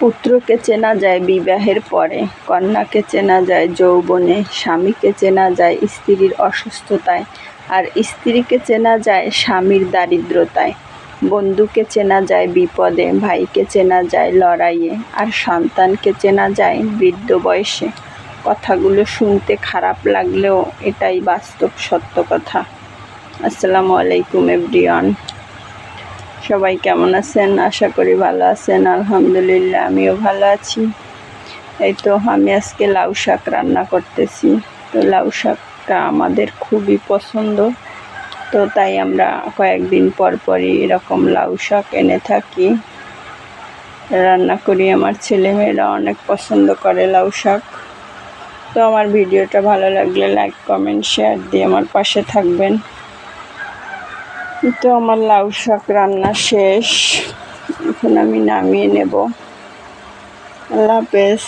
পুত্রকে চেনা যায় বিবাহের পরে, কন্যাকে চেনা যায় যৌবনে, স্বামীকে চেনা যায় স্ত্রীর অসুস্থতায়, আর স্ত্রীকে চেনা যায় স্বামীর দারিদ্রতায়। বন্ধুকে চেনা যায় বিপদে, ভাইকে চেনা যায় লড়াইয়ে, আর সন্তানকে চেনা যায় বৃদ্ধ বয়সে। কথাগুলো শুনতে খারাপ লাগলেও এটাই বাস্তব সত্য কথা। আসসালামু আলাইকুম, এভরিওয়ান। সবাই কেমন আছেন? আশা করি ভালো আছেন, আলহামদুলিল্লাহ, আমিও ভালো আছি। এই তো আমি আজকে লাউ শাক রান্না করতেছি। তো লাউ শাকটা আমাদের খুবই পছন্দ। তো তাই আমরা কয়েকদিন পর পরই এরকম লাউ শাক এনে থাকি। রান্না করি, আমার ছেলেমেয়েরা অনেক পছন্দ করে লাউ শাক। তো আমার ভিডিওটা ভালো লাগলে লাইক কমেন্ট শেয়ার দিয়ে আমার পাশে থাকবেন। তো আমার লাউ শাক রান্না শেষ। এখন আমি নামিয়ে নেব। আল্লাহ হাফেজ।